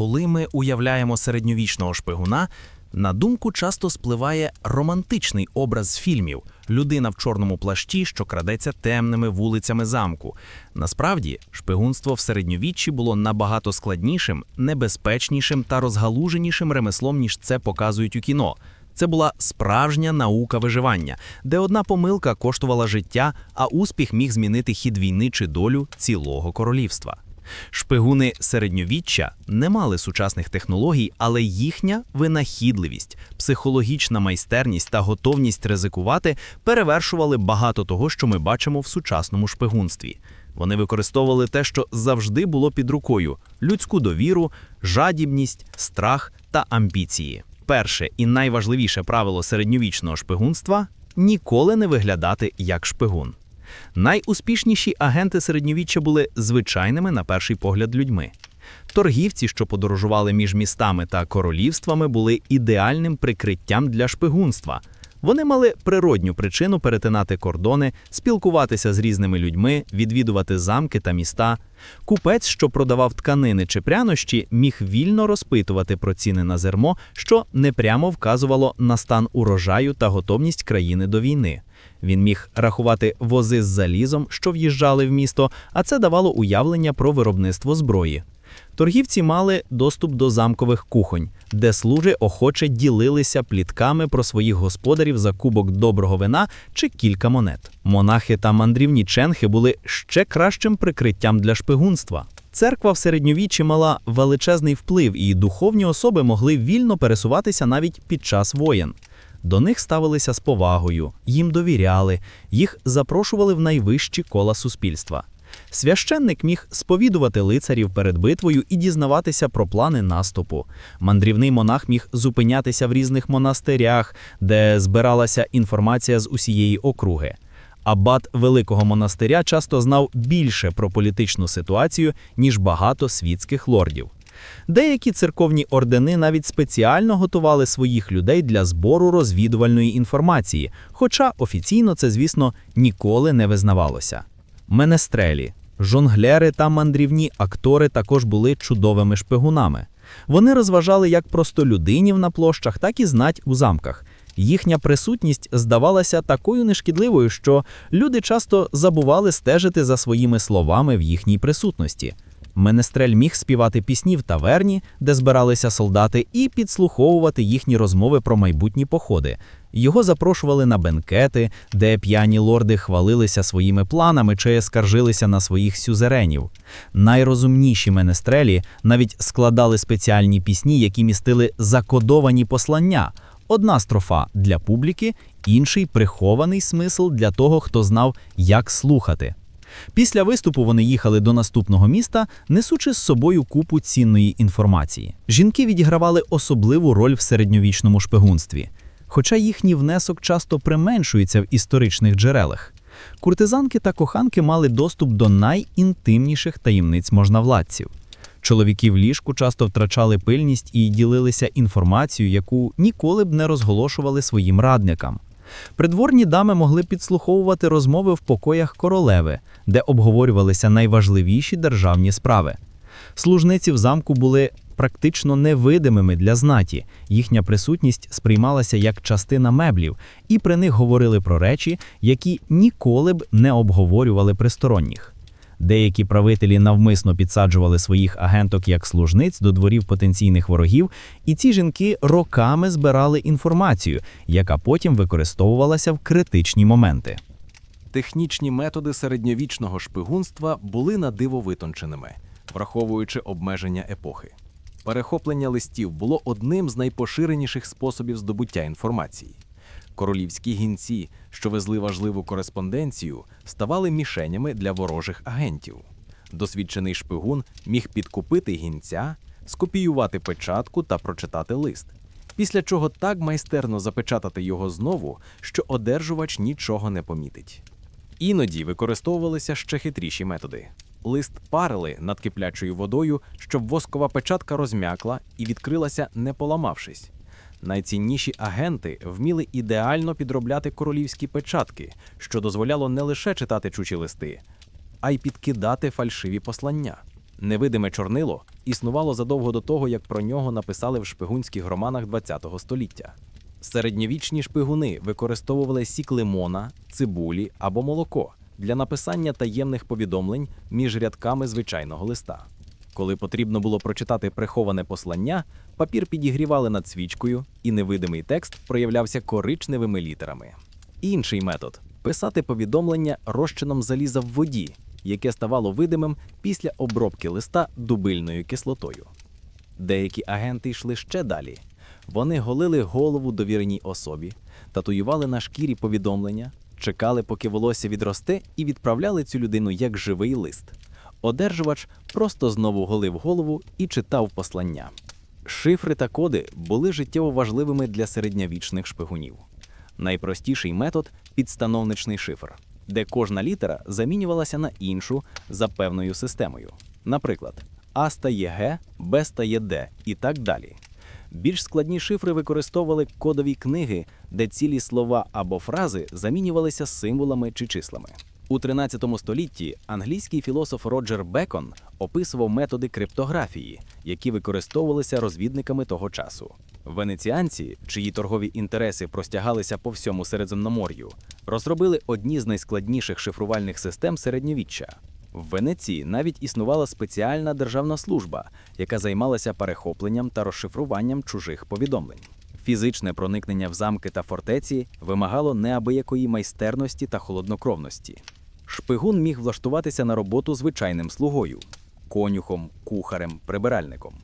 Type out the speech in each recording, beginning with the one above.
Коли ми уявляємо середньовічного шпигуна, на думку часто спливає романтичний образ фільмів людина в чорному плащі, що крадеться темними вулицями замку. Насправді, шпигунство в середньовіччі було набагато складнішим, небезпечнішим та розгалуженішим ремеслом, ніж це показують у кіно. Це була справжня наука виживання, де одна помилка коштувала життя, а успіх міг змінити хід війни чи долю цілого королівства. Шпигуни середньовіччя не мали сучасних технологій, але їхня винахідливість, психологічна майстерність та готовність ризикувати перевершували багато того, що ми бачимо в сучасному шпигунстві. Вони використовували те, що завжди було під рукою: людську довіру, жадібність, страх та амбіції. Перше і найважливіше правило середньовічного шпигунства ніколи не виглядати як шпигун. Найуспішніші агенти середньовіччя були звичайними на перший погляд людьми. Торгівці, що подорожували між містами та королівствами, були ідеальним прикриттям для шпигунства. Вони мали природню причину перетинати кордони, спілкуватися з різними людьми, відвідувати замки та міста. Купець, що продавав тканини чи прянощі, міг вільно розпитувати про ціни на зерно, що непрямо вказувало на стан урожаю та готовність країни до війни. Він міг рахувати вози з залізом, що в'їжджали в місто, а це давало уявлення про виробництво зброї. Торгівці мали доступ до замкових кухонь, де служи охоче ділилися плітками про своїх господарів за кубок доброго вина чи кілька монет. Монахи та мандрівні ченхи були ще кращим прикриттям для шпигунства. Церква в середньовіччі мала величезний вплив, і духовні особи могли вільно пересуватися навіть під час воєн. До них ставилися з повагою, їм довіряли, їх запрошували в найвищі кола суспільства. Священник міг сповідувати лицарів перед битвою і дізнаватися про плани наступу. Мандрівний монах міг зупинятися в різних монастирях, де збиралася інформація з усієї округи. Абат великого монастиря часто знав більше про політичну ситуацію, ніж багато світських лордів. Деякі церковні ордени навіть спеціально готували своїх людей для збору розвідувальної інформації, хоча офіційно це, звісно, ніколи не визнавалося. Менестрелі, жонглери та мандрівні актори також були чудовими шпигунами. Вони розважали як простолюдинів на площах, так і знать у замках. Їхня присутність здавалася такою нешкідливою, що люди часто забували стежити за своїми словами в їхній присутності. Менестрель міг співати пісні в таверні, де збиралися солдати, і підслуховувати їхні розмови про майбутні походи. Його запрошували на бенкети, де п'яні лорди хвалилися своїми планами чи скаржилися на своїх сюзеренів. Найрозумніші менестрелі навіть складали спеціальні пісні, які містили закодовані послання. Одна строфа для публіки, інший прихований смисл для того, хто знав, як слухати. Після виступу вони їхали до наступного міста, несучи з собою купу цінної інформації. Жінки відігравали особливу роль в середньовічному шпигунстві, хоча їхній внесок часто применшується в історичних джерелах. Куртизанки та коханки мали доступ до найінтимніших таємниць можновладців. Чоловіки в ліжку часто втрачали пильність і ділилися інформацією, яку ніколи б не розголошували своїм радникам. Придворні дами могли підслуховувати розмови в покоях королеви, де обговорювалися найважливіші державні справи. Служниці в замку були практично невидимими для знаті, їхня присутність сприймалася як частина меблів, і при них говорили про речі, які ніколи б не обговорювали присторонніх. Деякі правителі навмисно підсаджували своїх агенток як служниць до дворів потенційних ворогів, і ці жінки роками збирали інформацію, яка потім використовувалася в критичні моменти. Технічні методи середньовічного шпигунства були на диво витонченими, враховуючи обмеження епохи. Перехоплення листів було одним з найпоширеніших способів здобуття інформації. Королівські гінці, що везли важливу кореспонденцію, ставали мішенями для ворожих агентів. Досвідчений шпигун міг підкупити гінця, скопіювати печатку та прочитати лист, після чого так майстерно запечатати його знову, що одержувач нічого не помітить. Іноді використовувалися ще хитріші методи. Лист парили над киплячою водою, щоб воскова печатка розм'якла і відкрилася, не поламавшись. Найцінніші агенти вміли ідеально підробляти королівські печатки, що дозволяло не лише читати чучі листи, а й підкидати фальшиві послання. Невидиме чорнило існувало задовго до того, як про нього написали в шпигунських романах ХХ століття. Середньовічні шпигуни використовували сік лимона, цибулі або молоко для написання таємних повідомлень між рядками звичайного листа. Коли потрібно було прочитати приховане послання, папір підігрівали над свічкою, і невидимий текст проявлявся коричневими літерами. Інший метод писати повідомлення розчином заліза в воді, яке ставало видимим після обробки листа дубильною кислотою. Деякі агенти йшли ще далі. Вони голили голову довіреній особі, татуювали на шкірі повідомлення, чекали, поки волосся відросте, і відправляли цю людину як живий лист. Одержувач просто знову голив голову і читав послання. Шифри та коди були життєво важливими для середньовічних шпигунів. Найпростіший метод підстановничний шифр, де кожна літера замінювалася на іншу за певною системою. Наприклад, А стає Г, Б стає Д і так далі. Більш складні шифри використовували кодові книги, де цілі слова або фрази замінювалися символами чи числами. У 13 столітті англійський філософ Роджер Бекон описував методи криптографії, які використовувалися розвідниками того часу. Венеціанці, чиї торгові інтереси простягалися по всьому Середземномор'ю, розробили одні з найскладніших шифрувальних систем середньовіччя. В Венеції навіть існувала спеціальна державна служба, яка займалася перехопленням та розшифруванням чужих повідомлень. Фізичне проникнення в замки та фортеці вимагало неабиякої майстерності та холоднокровності. Шпигун міг влаштуватися на роботу звичайним слугою конюхом, кухарем, прибиральником.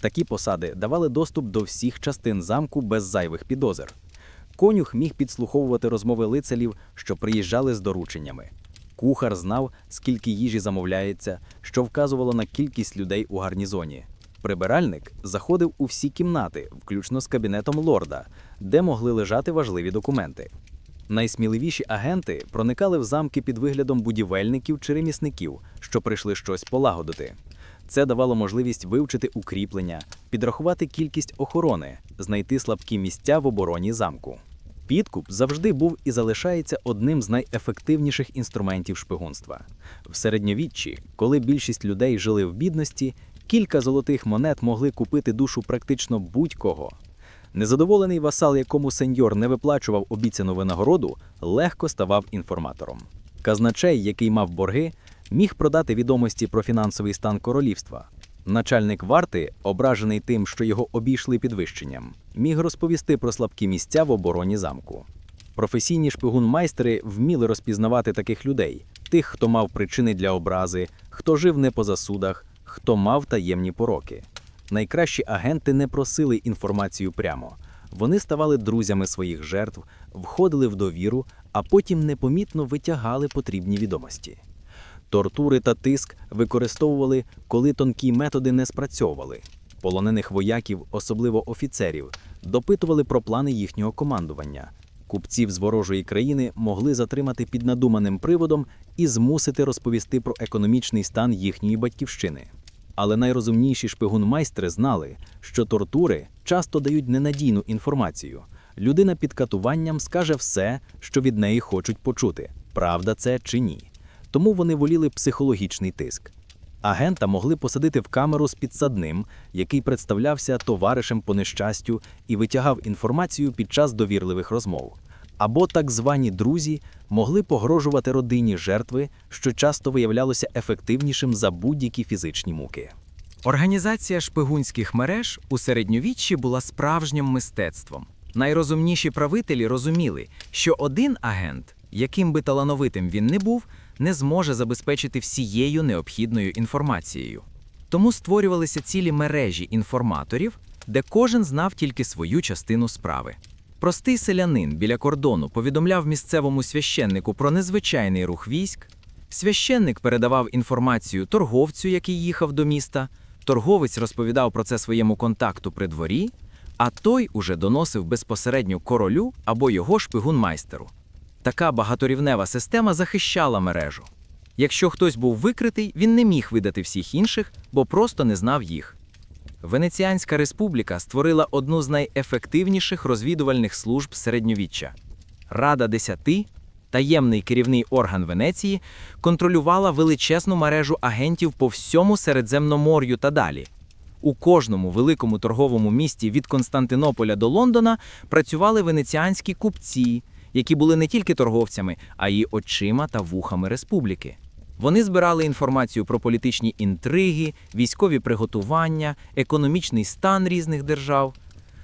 Такі посади давали доступ до всіх частин замку без зайвих підозр. Конюх міг підслуховувати розмови лицарів, що приїжджали з дорученнями. Кухар знав, скільки їжі замовляється, що вказувало на кількість людей у гарнізоні. Прибиральник заходив у всі кімнати, включно з кабінетом лорда, де могли лежати важливі документи. Найсміливіші агенти проникали в замки під виглядом будівельників чи ремісників, що прийшли щось полагодити. Це давало можливість вивчити укріплення, підрахувати кількість охорони, знайти слабкі місця в обороні замку. Підкуп завжди був і залишається одним з найефективніших інструментів шпигунства. В середньовіччі, коли більшість людей жили в бідності, кілька золотих монет могли купити душу практично будь-кого. Незадоволений васал, якому сеньор не виплачував обіцяну винагороду, легко ставав інформатором. Казначей, який мав борги, міг продати відомості про фінансовий стан королівства. Начальник варти, ображений тим, що його обійшли підвищенням, міг розповісти про слабкі місця в обороні замку. Професійні шпигун-майстери вміли розпізнавати таких людей: тих, хто мав причини для образи, хто жив не по засудах, хто мав таємні пороки. Найкращі агенти не просили інформацію прямо. Вони ставали друзями своїх жертв, входили в довіру, а потім непомітно витягали потрібні відомості. Тортури та тиск використовували, коли тонкі методи не спрацьовували. Полонених вояків, особливо офіцерів, допитували про плани їхнього командування. Купців з ворожої країни могли затримати під надуманим приводом і змусити розповісти про економічний стан їхньої батьківщини. Але найрозумніші шпигун-майстри знали, що тортури часто дають ненадійну інформацію. Людина під катуванням скаже все, що від неї хочуть почути, правда це чи ні. Тому вони воліли психологічний тиск. Агента могли посадити в камеру з підсадним, який представлявся товаришем по нещастю і витягав інформацію під час довірливих розмов. Або так звані друзі могли погрожувати родині жертви, що часто виявлялося ефективнішим за будь-які фізичні муки. Організація шпигунських мереж у середньовіччі була справжнім мистецтвом. Найрозумніші правителі розуміли, що один агент, яким би талановитим він не був, не зможе забезпечити всією необхідною інформацією. Тому створювалися цілі мережі інформаторів, де кожен знав тільки свою частину справи. Простий селянин біля кордону повідомляв місцевому священнику про незвичайний рух військ. Священник передавав інформацію торговцю, який їхав до міста. Торговець розповідав про це своєму контакту при дворі, а той уже доносив безпосередньо королю або його шпигун-майстеру. Така багаторівнева система захищала мережу. Якщо хтось був викритий, він не міг видати всіх інших, бо просто не знав їх. Венеціанська республіка створила одну з найефективніших розвідувальних служб середньовіччя Рада Десяти таємний керівний орган Венеції, контролювала величезну мережу агентів по всьому Середземномор'ю та далі. У кожному великому торговому місті від Константинополя до Лондона працювали венеціанські купці, які були не тільки торговцями, а й очима та вухами республіки. Вони збирали інформацію про політичні інтриги, військові приготування, економічний стан різних держав.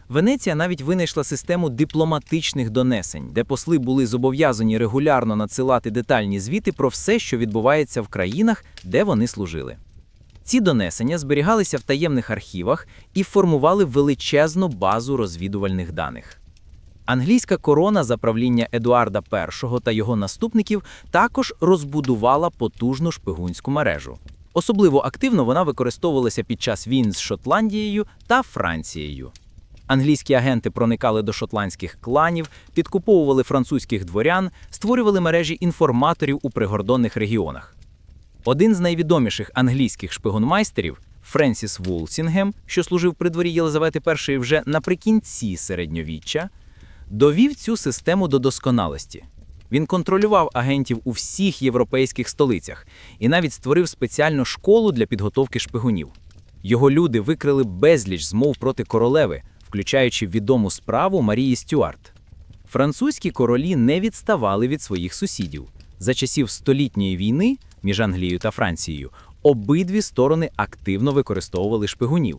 Венеція навіть винайшла систему дипломатичних донесень, де посли були зобов'язані регулярно надсилати детальні звіти про все, що відбувається в країнах, де вони служили. Ці донесення зберігалися в таємних архівах і формували величезну базу розвідувальних даних. Англійська корона за правління Едуарда І та його наступників також розбудувала потужну шпигунську мережу. Особливо активно вона використовувалася під час війн з Шотландією та Францією. Англійські агенти проникали до шотландських кланів, підкуповували французьких дворян, створювали мережі інформаторів у пригордонних регіонах. Один з найвідоміших англійських шпигунмайстерів Френсіс Вулсінгем, що служив при дворі Єлизавети І вже наприкінці середньовіччя, довів цю систему до досконалості. Він контролював агентів у всіх європейських столицях і навіть створив спеціальну школу для підготовки шпигунів. Його люди викрили безліч змов проти королеви, включаючи відому справу Марії Стюарт. Французькі королі не відставали від своїх сусідів. За часів столітньої війни між Англією та Францією обидві сторони активно використовували шпигунів.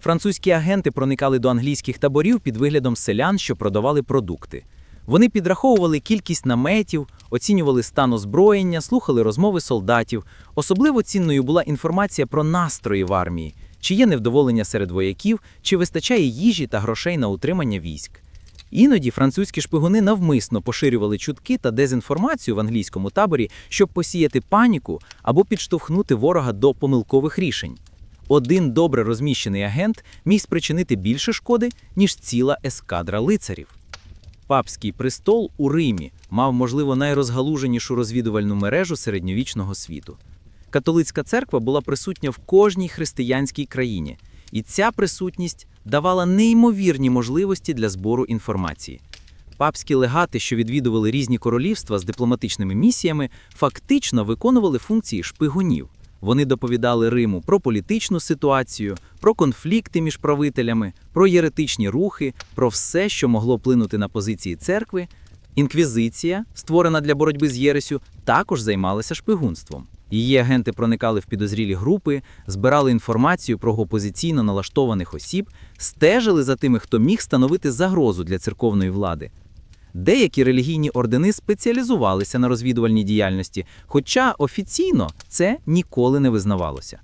Французькі агенти проникали до англійських таборів під виглядом селян, що продавали продукти. Вони підраховували кількість наметів, оцінювали стан озброєння, слухали розмови солдатів. Особливо цінною була інформація про настрої в армії, чи є невдоволення серед вояків, чи вистачає їжі та грошей на утримання військ. Іноді французькі шпигуни навмисно поширювали чутки та дезінформацію в англійському таборі, щоб посіяти паніку або підштовхнути ворога до помилкових рішень. Один добре розміщений агент міг спричинити більше шкоди, ніж ціла ескадра лицарів. Папський престол у Римі мав, можливо, найрозгалуженішу розвідувальну мережу середньовічного світу. Католицька церква була присутня в кожній християнській країні, і ця присутність давала неймовірні можливості для збору інформації. Папські легати, що відвідували різні королівства з дипломатичними місіями, фактично виконували функції шпигунів. Вони доповідали Риму про політичну ситуацію, про конфлікти між правителями, про єретичні рухи, про все, що могло вплинути на позиції церкви. Інквізиція, створена для боротьби з Єресю, також займалася шпигунством. Її агенти проникали в підозрілі групи, збирали інформацію про опозиційно налаштованих осіб, стежили за тими, хто міг становити загрозу для церковної влади. Деякі релігійні ордени спеціалізувалися на розвідувальній діяльності, хоча офіційно це ніколи не визнавалося.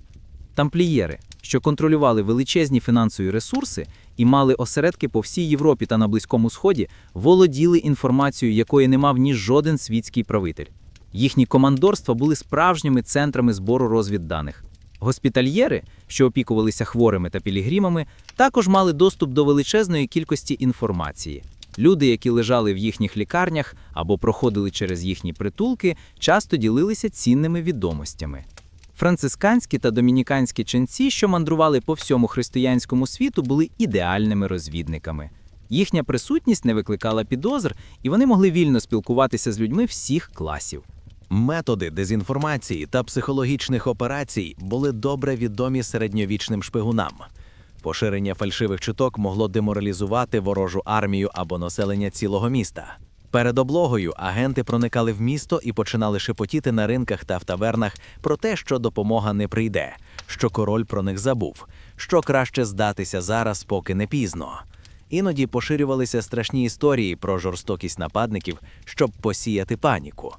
Тамплієри, що контролювали величезні фінансові ресурси і мали осередки по всій Європі та на Близькому Сході, володіли інформацією, якої не мав ні жоден світський правитель. Їхні командорства були справжніми центрами збору розвідданих. Госпітальєри, що опікувалися хворими та пілігримами, також мали доступ до величезної кількості інформації. Люди, які лежали в їхніх лікарнях або проходили через їхні притулки, часто ділилися цінними відомостями. Францисканські та домініканські ченці, що мандрували по всьому християнському світу, були ідеальними розвідниками. Їхня присутність не викликала підозр, і вони могли вільно спілкуватися з людьми всіх класів. Методи дезінформації та психологічних операцій були добре відомі середньовічним шпигунам. Поширення фальшивих чуток могло деморалізувати ворожу армію або населення цілого міста. Перед облогою агенти проникали в місто і починали шепотіти на ринках та в тавернах про те, що допомога не прийде, що король про них забув, що краще здатися зараз, поки не пізно. Іноді поширювалися страшні історії про жорстокість нападників, щоб посіяти паніку.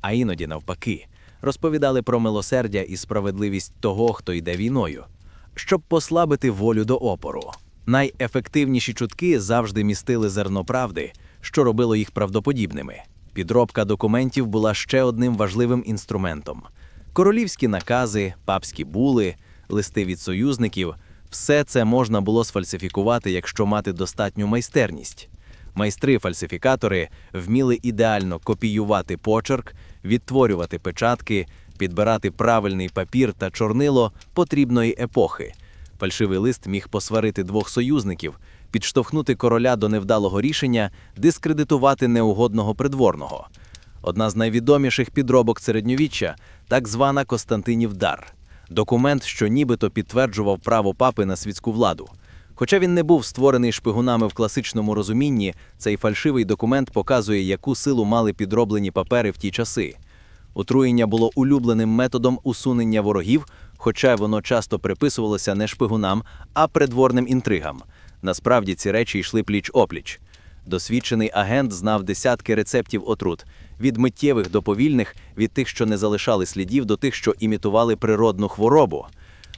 А іноді, навпаки, розповідали про милосердя і справедливість того, хто йде війною, щоб послабити волю до опору. Найефективніші чутки завжди містили зерно правди, що робило їх правдоподібними. Підробка документів була ще одним важливим інструментом. Королівські накази, папські були, листи від союзників все це можна було сфальсифікувати, якщо мати достатню майстерність. Майстри-фальсифікатори вміли ідеально копіювати почерк, відтворювати печатки, підбирати правильний папір та чорнило потрібної епохи. Фальшивий лист міг посварити двох союзників, підштовхнути короля до невдалого рішення, дискредитувати неугодного придворного. Одна з найвідоміших підробок середньовіччя так звана Константинів дар документ, що нібито підтверджував право папи на світську владу. Хоча він не був створений шпигунами в класичному розумінні, цей фальшивий документ показує, яку силу мали підроблені папери в ті часи. Отруєння було улюбленим методом усунення ворогів, хоча воно часто приписувалося не шпигунам, а придворним інтригам. Насправді ці речі йшли пліч-опліч. Досвідчений агент знав десятки рецептів отрут від миттєвих до повільних, від тих, що не залишали слідів, до тих, що імітували природну хворобу.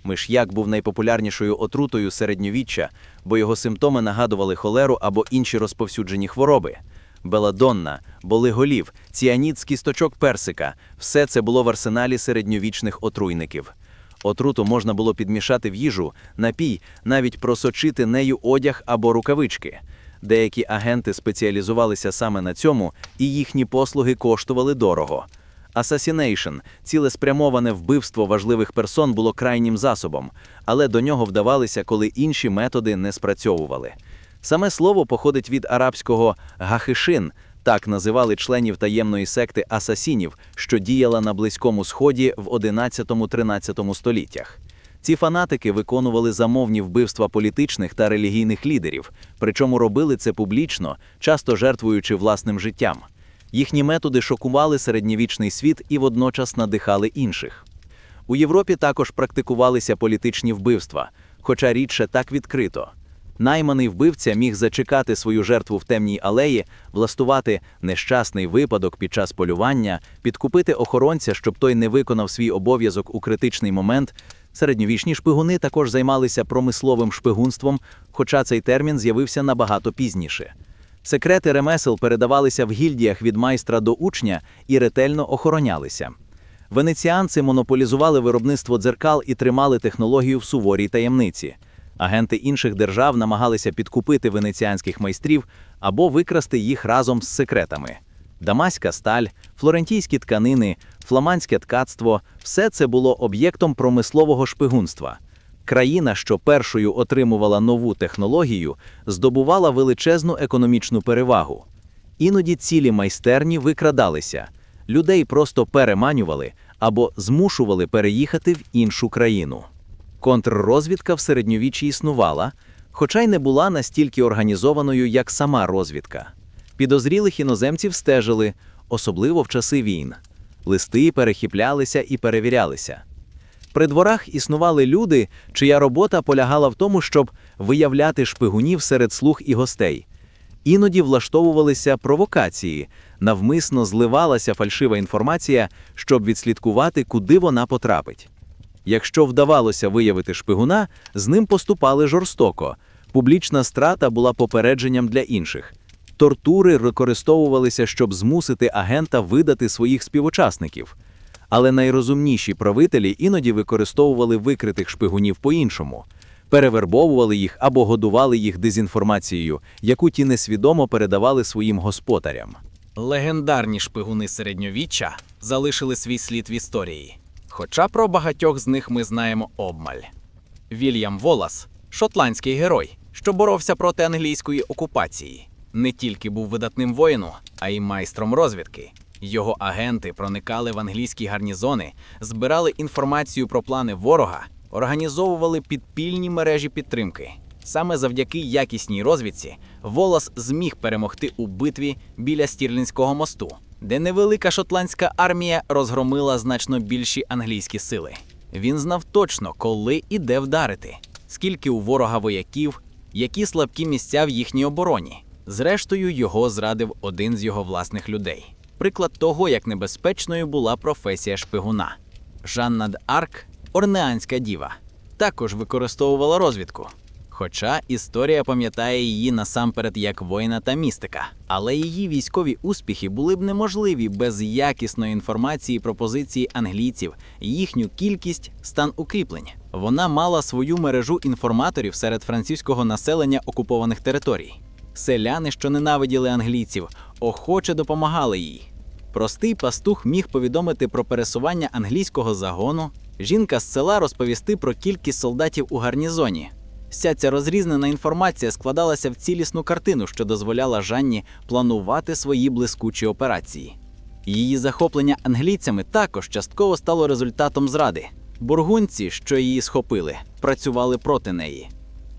Миш'як був найпопулярнішою отрутою середньовіччя, бо його симптоми нагадували холеру або інші розповсюджені хвороби. Беладонна, болиголів, ціаніт з кісточок персика все це було в арсеналі середньовічних отруйників. Отруту можна було підмішати в їжу, напій, навіть просочити нею одяг або рукавички. Деякі агенти спеціалізувалися саме на цьому, і їхні послуги коштували дорого. Assassination – цілеспрямоване вбивство важливих персон було крайнім засобом, але до нього вдавалися, коли інші методи не спрацьовували. Саме слово походить від арабського гахишин, так називали членів таємної секти асасінів, що діяла на Близькому Сході в 11-13 століттях. Ці фанатики виконували замовні вбивства політичних та релігійних лідерів, причому робили це публічно, часто жертвуючи власним життям. Їхні методи шокували середньовічний світ і водночас надихали інших. У Європі також практикувалися політичні вбивства, хоча рідше так відкрито. Найманий вбивця міг зачекати свою жертву в темній алеї, влаштувати нещасний випадок під час полювання, підкупити охоронця, щоб той не виконав свій обов'язок у критичний момент. Середньовічні шпигуни також займалися промисловим шпигунством, хоча цей термін з'явився набагато пізніше. Секрети ремесел передавалися в гільдіях від майстра до учня і ретельно охоронялися. Венеціанці монополізували виробництво дзеркал і тримали технологію в суворій таємниці. Агенти інших держав намагалися підкупити венеціанських майстрів або викрасти їх разом з секретами. Дамаська сталь, флорентійські тканини, фламандське ткацтво все це було об'єктом промислового шпигунства. Країна, що першою отримувала нову технологію, здобувала величезну економічну перевагу. Іноді цілі майстерні викрадалися, людей просто переманювали або змушували переїхати в іншу країну. Контррозвідка в середньовіччі існувала, хоча й не була настільки організованою, як сама розвідка. Підозрілих іноземців стежили, особливо в часи війн. Листи перехіплялися і перевірялися. При дворах існували люди, чия робота полягала в тому, щоб виявляти шпигунів серед слуг і гостей. Іноді влаштовувалися провокації, навмисно зливалася фальшива інформація, щоб відслідкувати, куди вона потрапить. Якщо вдавалося виявити шпигуна, з ним поступали жорстоко. Публічна страта була попередженням для інших. Тортури використовувалися, щоб змусити агента видати своїх співучасників. Але найрозумніші правителі іноді використовували викритих шпигунів по-іншому, перевербовували їх або годували їх дезінформацією, яку ті несвідомо передавали своїм господарям. Легендарні шпигуни середньовіччя залишили свій слід в історії. Хоча про багатьох з них ми знаємо обмаль. Вільям Волас шотландський герой, що боровся проти англійської окупації, не тільки був видатним воїном, а й майстром розвідки. Його агенти проникали в англійські гарнізони, збирали інформацію про плани ворога, організовували підпільні мережі підтримки. Саме завдяки якісній розвідці Волос зміг перемогти у битві біля Стірлінського мосту, де невелика шотландська армія розгромила значно більші англійські сили. Він знав точно, коли і де вдарити, скільки у ворога вояків, які слабкі місця в їхній обороні. Зрештою, його зрадив один з його власних людей. Приклад того, як небезпечною була професія шпигуна. Жанна д'Арк, орнеанська діва, також використовувала розвідку. Хоча історія пам'ятає її насамперед як воїна та містика, але її військові успіхи були б неможливі без якісної інформації про позиції англійців, їхню кількість, стан укріплень. Вона мала свою мережу інформаторів серед французького населення окупованих територій. Селяни, що ненавиділи англійців, охоче допомагали їй. Простий пастух міг повідомити про пересування англійського загону, жінка з села розповісти про кількість солдатів у гарнізоні. Вся ця розрізнена інформація складалася в цілісну картину, що дозволяла Жанні планувати свої блискучі операції. Її захоплення англійцями також частково стало результатом зради. Бургунці, що її схопили, працювали проти неї.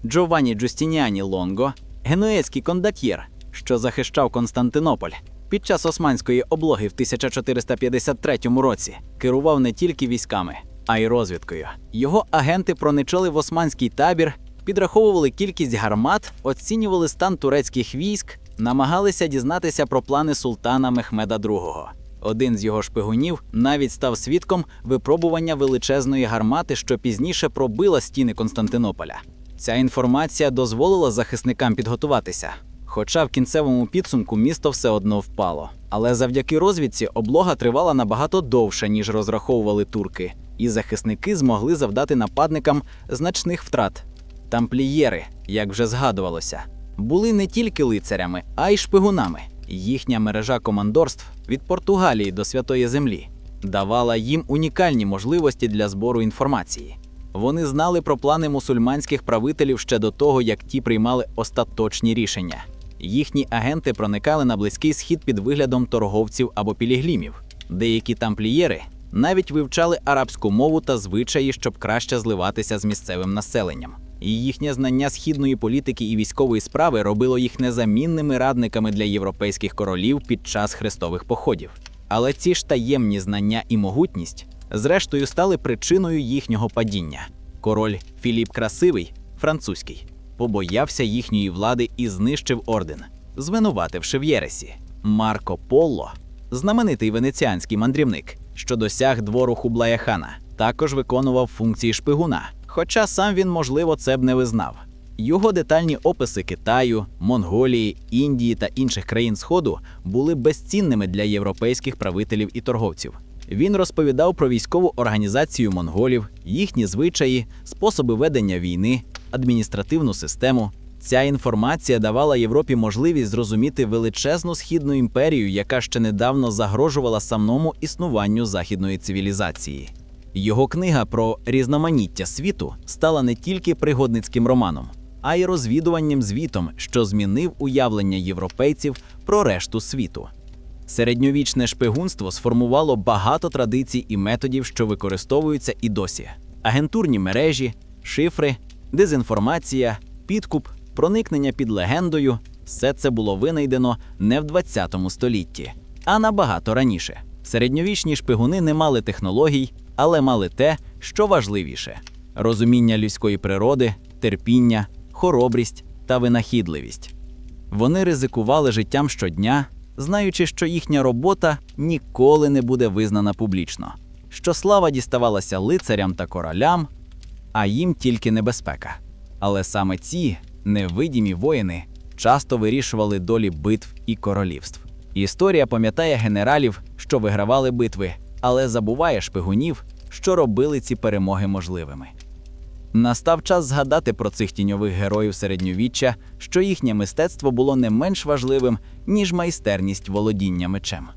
Джованні Джустініані Лонго, генуецький кондотьєр, що захищав Константинополь, під час османської облоги в 1453 році керував не тільки військами, а й розвідкою. Його агенти проникли в османський табір, підраховували кількість гармат, оцінювали стан турецьких військ, намагалися дізнатися про плани султана Мехмеда II. Один з його шпигунів навіть став свідком випробування величезної гармати, що пізніше пробила стіни Константинополя. Ця інформація дозволила захисникам підготуватися. Хоча в кінцевому підсумку місто все одно впало. Але завдяки розвідці облога тривала набагато довше, ніж розраховували турки, і захисники змогли завдати нападникам значних втрат. Тамплієри, як вже згадувалося, були не тільки лицарями, а й шпигунами. Їхня мережа командорств від Португалії до Святої Землі давала їм унікальні можливості для збору інформації. Вони знали про плани мусульманських правителів ще до того, як ті приймали остаточні рішення. Їхні агенти проникали на близький схід під виглядом торговців або пілігримів. Деякі тамплієри навіть вивчали арабську мову та звичаї, щоб краще зливатися з місцевим населенням. І їхнє знання східної політики і військової справи робило їх незамінними радниками для європейських королів під час хрестових походів. Але ці ж таємні знання і могутність, зрештою, стали причиною їхнього падіння. Король Філіп Красивий, французький, побоявся їхньої влади і знищив орден, звинувативши в Єресі. Марко Поло, знаменитий венеціанський мандрівник, що досяг двору Хублая хана, також виконував функції шпигуна, хоча сам він, можливо, це б не визнав. Його детальні описи Китаю, Монголії, Індії та інших країн Сходу були безцінними для європейських правителів і торговців. Він розповідав про військову організацію монголів, їхні звичаї, способи ведення війни, адміністративну систему. Ця інформація давала Європі можливість зрозуміти величезну східну імперію, яка ще недавно загрожувала самому існуванню західної цивілізації. Його книга про різноманіття світу стала не тільки пригодницьким романом, а й розвідуванням звітом, що змінив уявлення європейців про решту світу. Середньовічне шпигунство сформувало багато традицій і методів, що використовуються і досі: агентурні мережі, шифри, дезінформація, підкуп, проникнення під легендою все це було винайдено не в 20 столітті, а набагато раніше. Середньовічні шпигуни не мали технологій, але мали те, що важливіше: розуміння людської природи, терпіння, хоробрість та винахідливість. Вони ризикували життям щодня, знаючи, що їхня робота ніколи не буде визнана публічно, що слава діставалася лицарям та королям, а їм тільки небезпека. Але саме ці невидимі воїни часто вирішували долі битв і королівств. Історія пам'ятає генералів, що вигравали битви, але забуває шпигунів, що робили ці перемоги можливими. Настав час згадати про цих тіньових героїв середньовіччя, що їхнє мистецтво було не менш важливим, ніж майстерність володіння мечем.